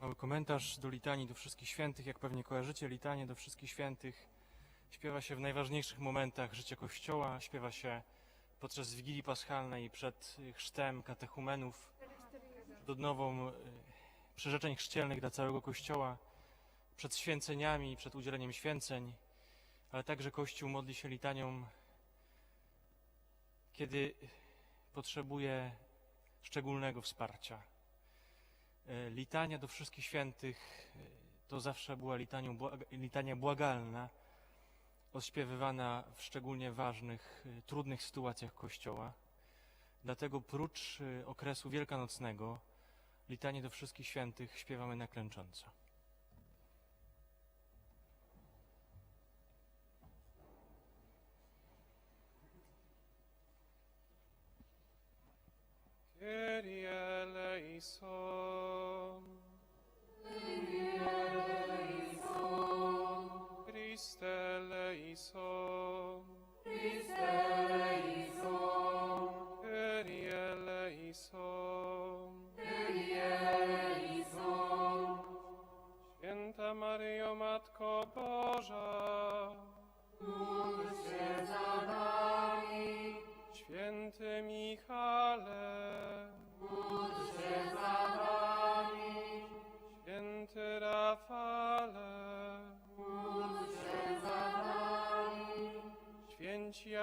Mały komentarz do litanii do wszystkich świętych. Jak pewnie kojarzycie, litanie do wszystkich świętych śpiewa się w najważniejszych momentach życia Kościoła. Śpiewa się podczas Wigilii Paschalnej, przed chrztem katechumenów, przed odnową y, przyrzeczeń chrzcielnych dla całego Kościoła, przed święceniami, przed udzieleniem święceń, ale także Kościół modli się litanią, kiedy potrzebuje szczególnego wsparcia. E, Litania do wszystkich świętych e, to zawsze była litanią, litania błagalna, odśpiewywana w szczególnie ważnych, e, trudnych sytuacjach Kościoła. Dlatego prócz okresu wielkanocnego litanie do wszystkich świętych śpiewamy na klęcząco. Kyrie eleison.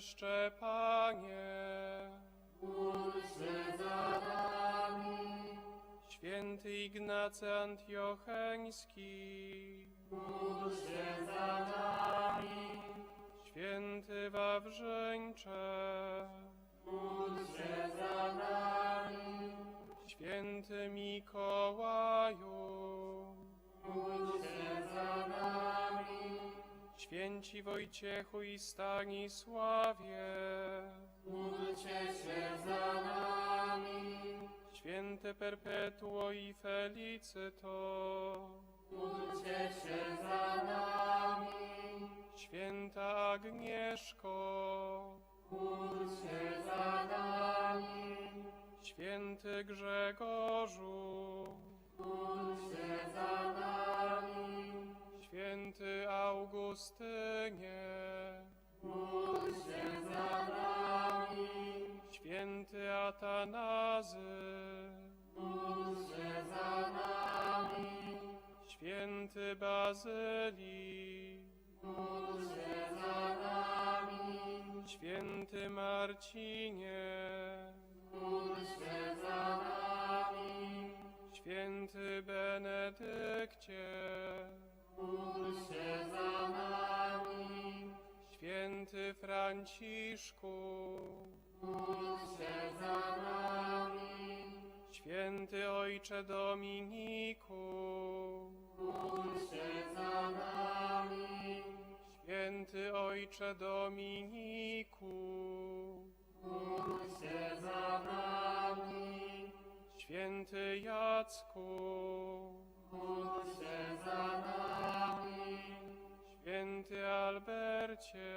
Święty Szczepanie, Święty Ignacy Antiocheński, Święty Wawrzyńcze, Święty Mikołaju, Święci Wojciechu i Stanisławie, Święte Perpetuo i Felicyto, Święta Agnieszko, Święty Grzegorzu, Święty Bazylii, Święty Marcinie, Święty Benedykcie, Święty Franciszku, Święty Ojcze Dominiku, Święty Ojcze Dominiku, Święty Jacku, Święty Albercie,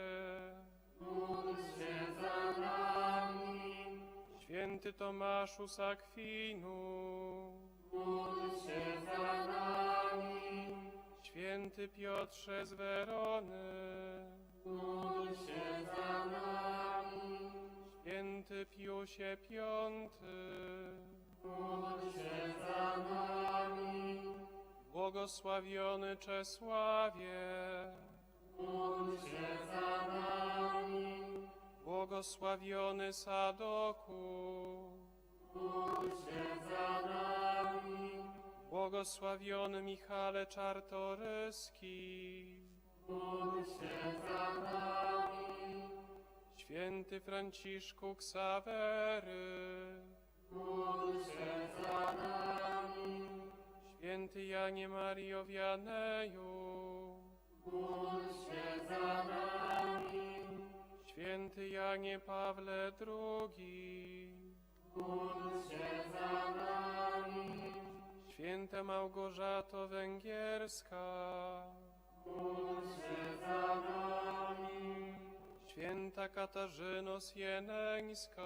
Święty Tomaszu z Akwinu, Święty Piotrze z Werony, Święty Piusie Piąty, Błogosławiony Czesławie, Błogosławiony Sadoku, Błogosławiony Michale Czartoryski. Święty Franciszku Ksawery. Święty Janie Mario Wianeju. Święty Janie Pawle II. Święta Małgorzato Węgierska. Święta Katarzyno Sieneńska.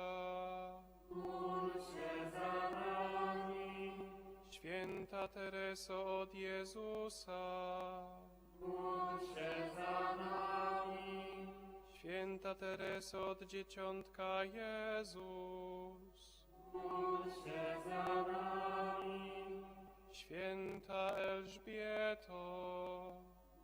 Święta Tereso od Jezusa. Święta Tereso od Dzieciątka Jezus. Święta Elżbieto.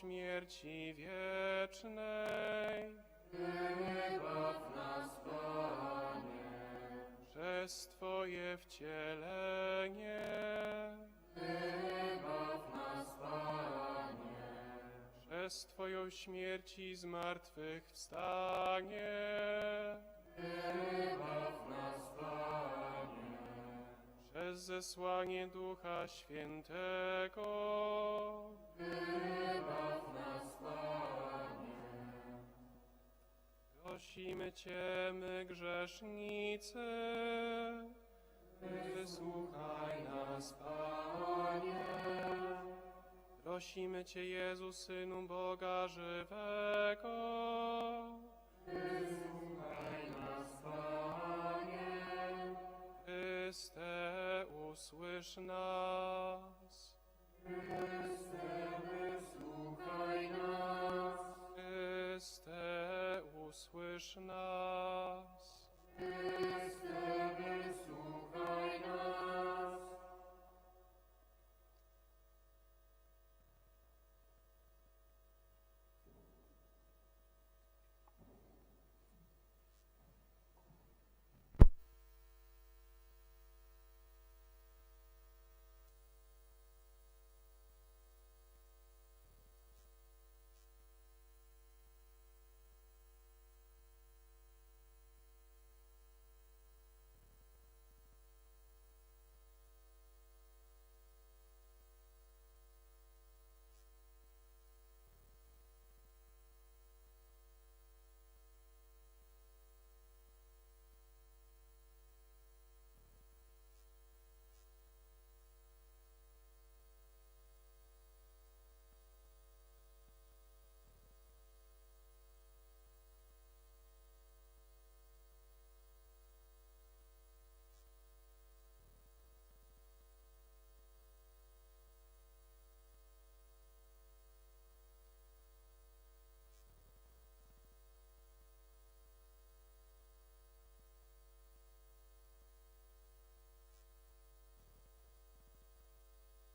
śmierci wiecznej. Przez Twoje wcielenie. Przez Twoją śmierć i zmartwychwstanie. Przez zesłanie Ducha Świętego. Prosimy Cię, my grzesznicy, wysłuchaj nas, Panie. Prosimy Cię, Jezu, Synu Boga żywego. Wysłuchaj nas, Panie. Chryste, usłysz nas. Chryste, usłysz nas. Chryste,